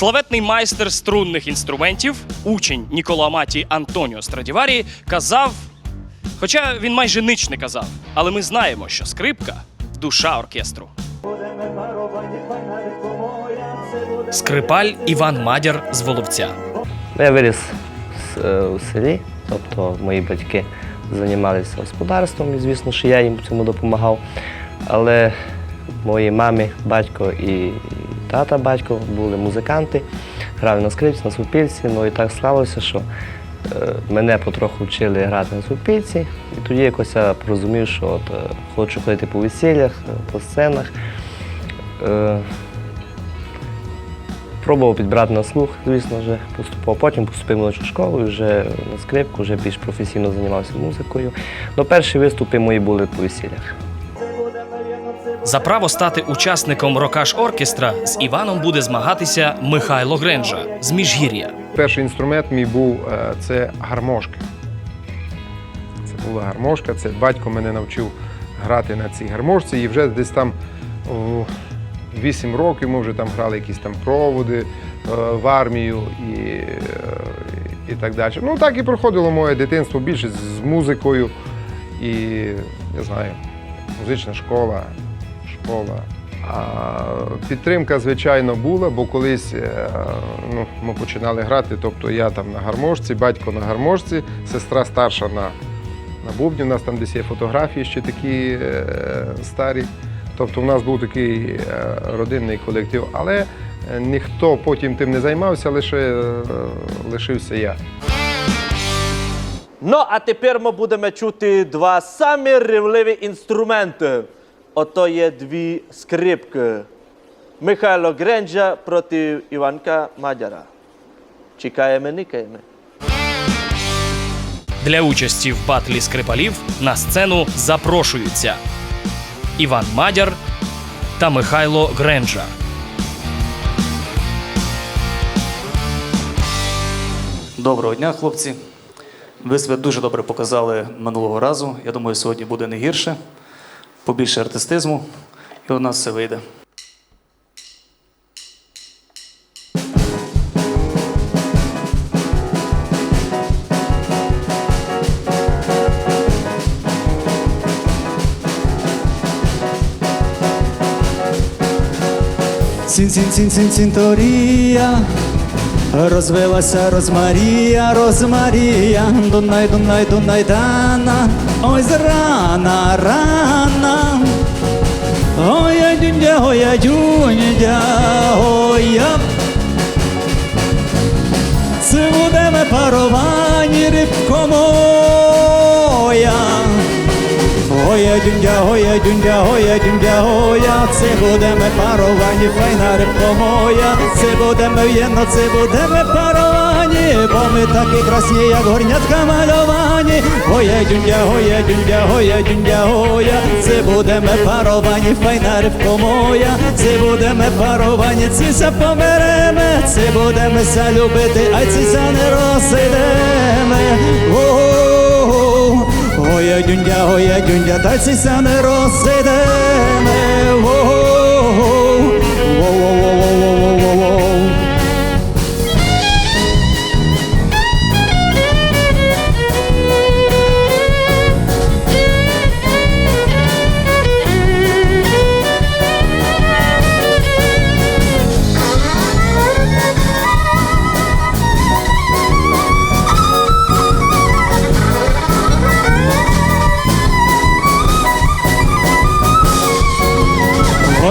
Славетний майстер струнних інструментів, учень Нікола Маті Антоніо Страдіварі, казав. Хоча він майже нич не казав, але ми знаємо, що скрипка душа оркестру. Скрипаль Іван Мадяр з Воловця. Я виріс с- е, селі, тобто мої батьки займалися господарством, і звісно, що я їм в цьому допомагав. Але мої мамі, батько і тата батько були музиканти, грали на скрипці, на супільці. Ну і так склалося, що е, мене потроху вчили грати на супільці. І тоді якось я порозумів, що от, е, хочу ходити по весіллях, е, по сценах. Пробував підбирати на слух, звісно, вже поступав. Потім поступив в молодшу школу вже на скрипку, вже більш професійно займався музикою. Ну, перші виступи мої були по весіллях. За право стати учасником рокаш оркестра з Іваном буде змагатися Михайло Гренжа з Міжгір'я. Перший інструмент мій був е, це гармошка. Це була гармошка. Це батько мене навчив грати на цій гармошці. І вже десь там 8 років ми вже там грали якісь там проводи е, в армію і, е, і так далі. Ну так і проходило моє дитинство більше з музикою. І не знаю, музична школа, школа. Підтримка, звичайно, була, бо колись е, ну, ми починали грати. Тобто я там на гармошці, батько на гармошці, сестра старша на, на бубні. У нас там десь є фотографії ще такі е, старі. Тобто у нас був такий е, родинний колектив, але ніхто потім тим не займався, лише лишився я. Ну, а тепер ми будемо чути два самі рівливі інструменти. Ото є дві скрипки. Михайло Гренджа проти Іванка Мадяра. Чекаємо, никаємо. Для участі в батлі скрипалів на сцену запрошуються Іван Мадяр та Михайло Гренжа. Доброго дня, хлопці. Ви себе дуже добре показали минулого разу. Я думаю, сьогодні буде не гірше, побільше артистизму, і у нас все вийде. Цін, цін, цін, цін, цінторія, розвилася Розмарія, Розмарія, Дунай, Дунай, Дунай, Дана, ой, зрана, рана, ой, я дюндя, ой, я дюндя, ой, я. Це буде ми рибко дюндя, оя дюндя, оя дюндя, оя, це будемо паровані, файна рибко моя, це будемо єно, це будемо паровані, бо ми такі красні, як горнятка мальовані. Оя дюндя, оя дюндя, оя дюндя, оя, це будемо паровані, файна рибко моя, це будемо паровані, ціся померемо, це будемо ся любити, а ціся не розійдемо. О-о-о. Оя дюндя, оя дюндя, та цися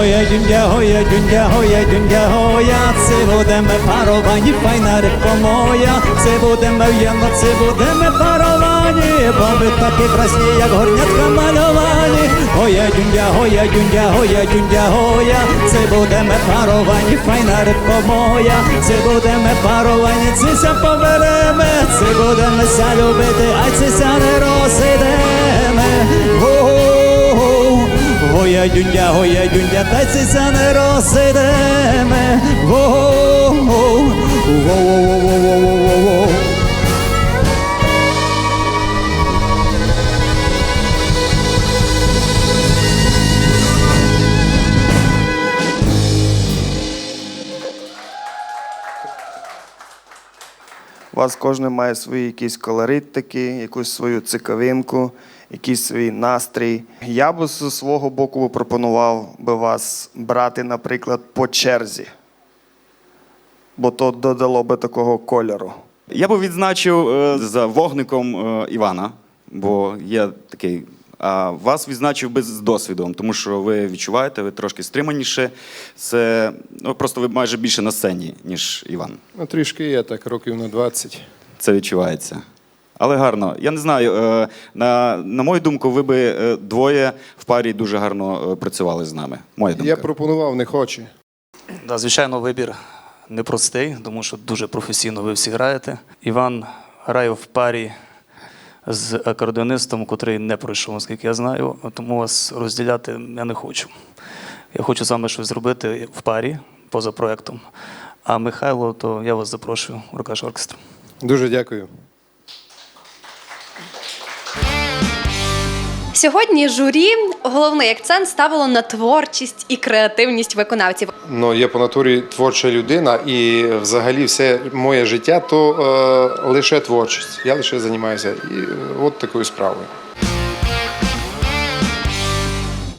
Оя дюндя, оя дюндя, оя дюндя, оя, це будемо паровані, файна рибко моя, це будемо в'єнно, це будемо паровані, бо ми такі красні, як горнятка мальовані. Оя дюндя, оя дюндя, оя дюндя, оя, це будемо паровані, файна рибко моя, це будемо паровані, цися поберемо, це будемо ся любити, а цися Гоя дюндя, гоя дюндя, та цися не воу, воу, воу, воу, воу, вас кожен має свої якісь колоритики, якусь свою цікавинку, якийсь свій настрій. Я б з свого боку пропонував би вас брати, наприклад, по черзі, бо то додало би такого кольору. Я би відзначив е, за вогником е, Івана, бо є такий. А вас відзначив би з досвідом, тому що ви відчуваєте, ви трошки стриманіше. Це ну, просто ви майже більше на сцені, ніж Іван. Ну, трішки є так, років на 20. Це відчувається. Але гарно. Я не знаю. е, На, на мою думку, ви би е, двоє в парі дуже гарно е, працювали з нами. Моя думка. Я пропонував, не хоче. Да, звичайно, вибір непростий, тому що дуже професійно ви всі граєте. Іван грає в парі з акордеонистом, котрий не пройшов, наскільки я знаю, тому вас розділяти я не хочу. Я хочу саме щось зробити в парі поза проектом. А Михайло, то я вас запрошую в оркестр. Дуже дякую. Сьогодні журі головний акцент ставило на творчість і креативність виконавців. Ну, я по натурі творча людина, і взагалі все моє життя то е, лише творчість. Я лише займаюся і е, от такою справою.